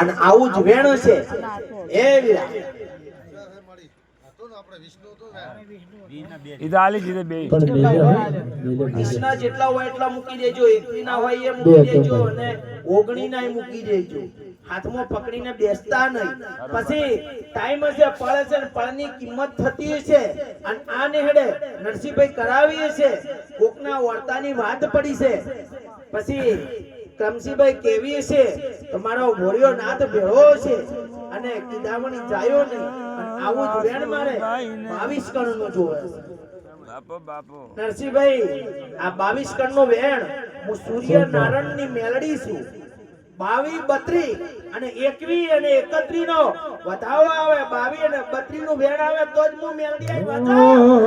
અને આવું જ વેણું છે. એ કૃષ્ણ જેટલા હોય એટલા મૂકી દેજો. એકવી ના હોય એ મૂકી દેજો અને ઓગણી ના મૂકી દેજો. હાથમાં પકડીને બેસતા નહીં. પછી ટાઈમ હશે પળ છે ને પળની કિંમત થતી છે અને આ નેહડે નરસિંહભાઈ કરાવી હશે. કોકના વર્તાની વાત પડી છે. પછી કમસીભાઈ કેવી છે? તમારો ભોળિયો નાથ ભેળો છે અને કિદામણી જાયો નહીં. અને આવું જ વેણ મારે બાવીસ કણનું જોવે છે. બાપો બાપો. નરસિંહભાઈ આ બાવીસ કણનો વેણ હું સૂર્ય નારાયણની મેલડી છું. બાવી બત્રી અને એકવી અને એકત્રી નો વધાવો આવે બાવી અને બત્રી નું વેણ આવે તો જ હું મેલડી આવી. વધાવો.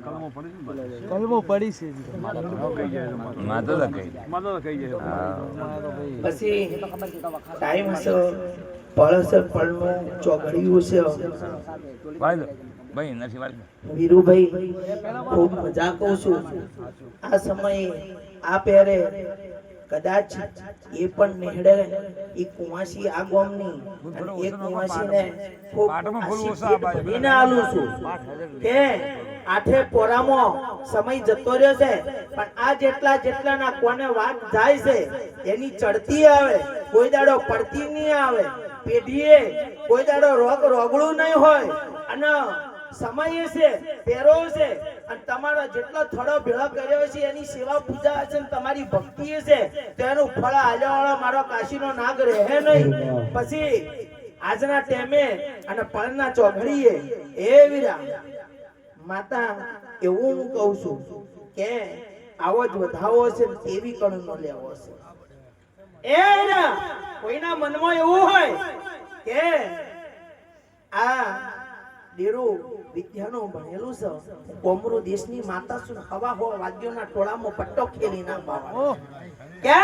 કલમો પડી છે માતો તો કઈ પછી ટાઈમ હશે પળ હશે પળનું ચોઘડિયું છે વાળી ભાઈ નથી વાત વીરુભાઈ ખૂબ મજા કહું છું. આ સમયે આ પહેરે કદાચ એ પણ નેહડે એ કુવાસી આ ગોમની અને એ કુવાસીને ખૂબ ઓછા આશીર્વાદ આલું છું. કે આઠે પોરામો સમય જતો રહ્યો છે. પણ આ જેટલા જેટલાના કોને વાત જાય છે, એની ચડતી આવે, કોઈ દાડો પડતી નહીં આવે. પેઢીએ કોઈ દાડો રોગ રોગડું નહીં હોય. અને સમય છે પહેરો છે, અને તમારો જેટલો થોડો ભેળો કર્યો છે, એની સેવા પૂજા છે તમારી ભક્તિ છે તો એનું ફળ આલ્યા મારો કાશીનો નાગ રહે નહીં. પછી આજના ટેમે અને પળના ચોઘડીએ એ વીરા માતા એવું હું કહું છું કે આવો જ વધાવો છે તેવી કણ નો લેવો છે એ કોઈના મનમાં એવું હોય કે આ દીરુ વિદ્યાનું ભણેલું છે કોમરો દેશની માતા સુન હવા હો વાદ્યોના ટોળામાં પટ્ટો ખેલી ના પાવા કે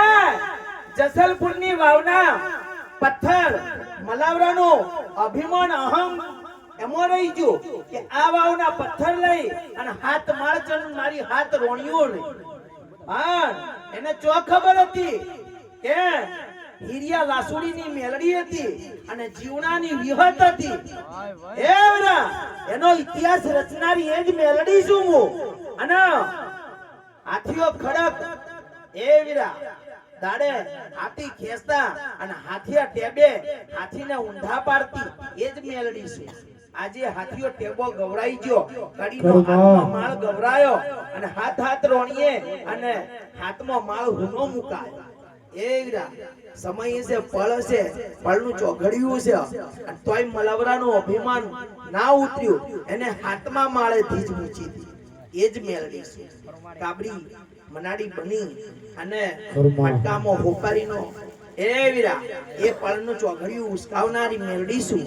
જસલપુરની વાવના પથ્થર મલાવરાનો અભિમાન અહમ એમાં રહી ગયો કે આ વાવના પથ્થર લઈ અને હાથ માળચન મારી હાથ રોણિયો લઈ. હા એને ચો ખબર હતી કે હિરિયા લાસુડીની મેલડી હતી અને જીવણાની વિહત હતી. એવરા એનો ઇતિહાસ રચનારી એ જ મેલડી છું હું. અને હાથીઓ ખડક એવરા દાડે હાથી ખેંચતા અને હાથીયા ટેબે હાથીને ઊંધા પાડતી, એ જ મેલડી છે. આજે હાથીઓ ટેબો ગવડાઈ ગયો. કડીનો હાથમાં માળ ગવરાયો અને હાથ હાથ રોણીએ અને હાથમાં માળ હુનો મુકાયો. એ સમય છે પળ છે પળનું ચોઘડિયું છે. અને તોય મલવરાનું અભિમાન ના ઉતર્યું. એને હાથમાં માળે ધીજ મૂકી દીધી. એ જ મેળવી છે. કાબરી મનાડી બની અને મટકામાં હોપારીનો એ વીરા એ પળનું ચોઘડિયું ઉસકાવનારી મેળડી છું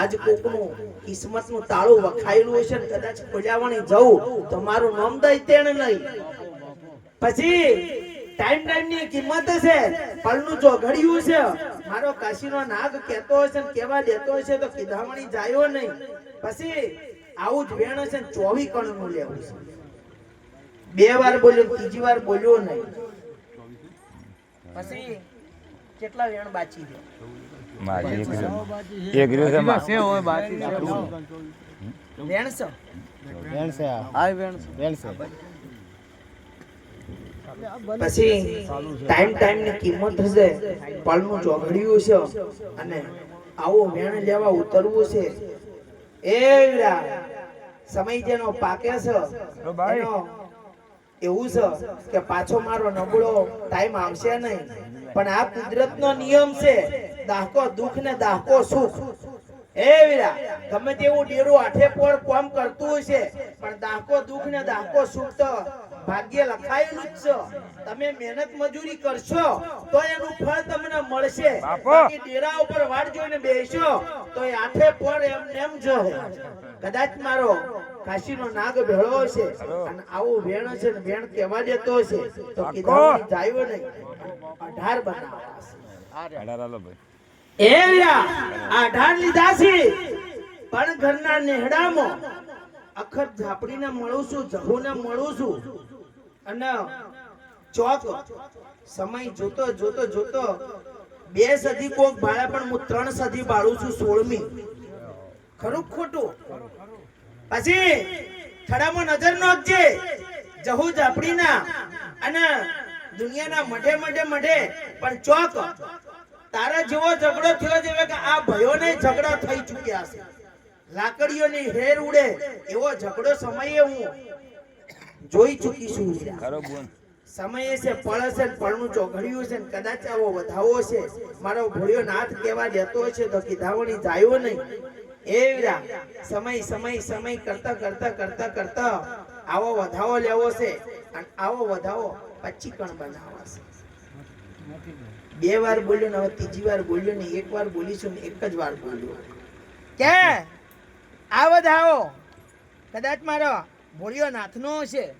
આજ કોકનું કિસ્મતનું તાળું વખાયેલું હશે ને કદાચ ખોજાવણી જવું તો મારું નામ દઈ તેણ નહીં. પછી ટાઈમ ટાઈમની કિંમત છે પળનું ચોઘડિયું છે. મારો કાશીનો નાગ કહેતો હશે ને કેવા દેતો હશે તો કીધામણી જાયો નહીં. પછી આવું જ વેણ હશે ને ચોવી કણનું લેવું છે. બે વાર બોલ્યો ત્રીજી વાર બોલ્યો નહીં. પછી કેટલા વેણ બાચી દે? એક રહ્યો છે માં. છે હોય બાકી વેણ છે આ વેણ પછી ટાઈમ ટાઈમની કિંમત હશે પળનું ચોઘડિયું છે અને આવો વેણ લેવા ઉતરવું છે. એવડા સમય જેનો પાકે છે એનો એવું છે કે પાછો મારો નબળો ટાઈમ આવશે નહીં. પણ આ કુદરતનો નિયમ છે, દાહકો દુઃખ ને દાહકો સુખ. એ વીરા, ગમે તેવું ડેરું આઠે પોર કોમ કરતું હશે પણ દાહકો દુઃખ ને દાહકો સુખ તો ભાગ્ય લખાયેલું જ છે. તમે મહેનત મજૂરી કરશો તો એનું ફળ તમને મળશે. બાકી ડેરા ઉપર વાડ જોઈને બેસશો તો એ આઠે પર એમ નેમ જ કદાચ મારો કાશીનો નાગ ભેળો હશે અને આવું વેણ છે ને વેણ કેવા દેતો હશે તો કીધું જાયો નહીં. અઢાર બનાવવા એ રહ્યા, અઢાર લીધા છે. પણ ઘરના નેહડામાં અખર ઝાપડીને મળું છું જહુને મળું છું. અને ચોક સમય જોતો જોતો જોતો બે સદી કોક ભાડા પણ હું ત્રણ સદી બાળું છું સોળમી. ખરું ખોટું? પછી થડામાં નજર નોખજે. જહુ ઝાપડીના અને દુનિયાના મઢે મઢે મઢે. પણ ચોક તારા જેવો ઝઘડો થયો છે કે આ ભયોને ઝઘડા થઈ ચૂક્યા છે. લાકડીઓની હેર ઉડે એવો ઝઘડો સમયે હું જોઈ ચૂકી છું. ખરો બોલ સમયે છે પળ છે પળનું ચોઘડિયું છે ને કદાચ આવો વધાવો છે. મારો ભોળ્યો નાથ કહેવા જતો છે તો કીધાવણી જાયો નહીં. એ વીરા સમય સમય સમય કરતા કરતા કરતા કરતા આવો વધાવો લેવો છે અને આવો વધાવો પછી કણ બનાવવા છે. બે વાર બોલ્યો ને હવે ત્રીજી વાર બોલ્યો ને એક વાર બોલીશું ને એક જ વાર બોલ્યો. કે? આ આવો. કદાચ મારો ભોળિયો નાથનો હશે.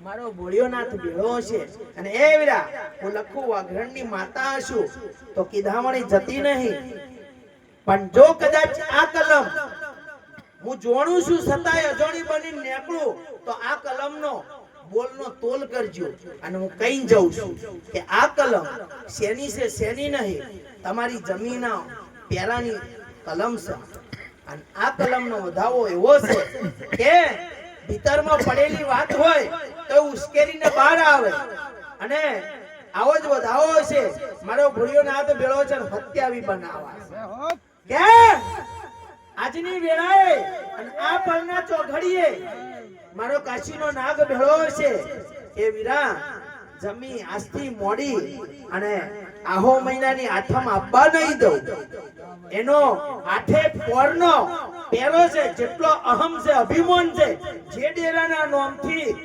મારો ભોળિયોનાથ ભેળો છે અને એ વીરા, હું લખું વાઘરણની માતા હશું તો કીધામણી જતી નહીં. પણ જો કદાચ આ કલમ હું જોણું છું, છતાંય અજોણી બની નીકળું, તો આ કલમનો બોલનો તોલ કરજો. અને હું કઈ જઉં છું કે આ કલમ શેની છે, શેની નહીં. તમારી જમીના પેરાની કલમ છે. અને આ કલમનો વધાવો એવો છે કે ભીતરમાં પડેલી વાત હોય તો ઉશ્કેરીને બહાર આવે. અને આવો જ વધાવો છે. મારો ભૂલ્યો ના તો ભેળો છે હત્યાવી બનાવા કે આજની વેળાએ અને આ પરના ચોઘડીએ મારો કાશીનો નાગ ભેળો છે. એ વીરા, જમી, આજથી મોડી અને આહો મહિનાની આઠમ આપવા નહીં દઉં. એનો આઠે પોરનો પહેરો છે, જેટલો અહમ છે, અભિમાન છે, જે ડેરાના નોમથી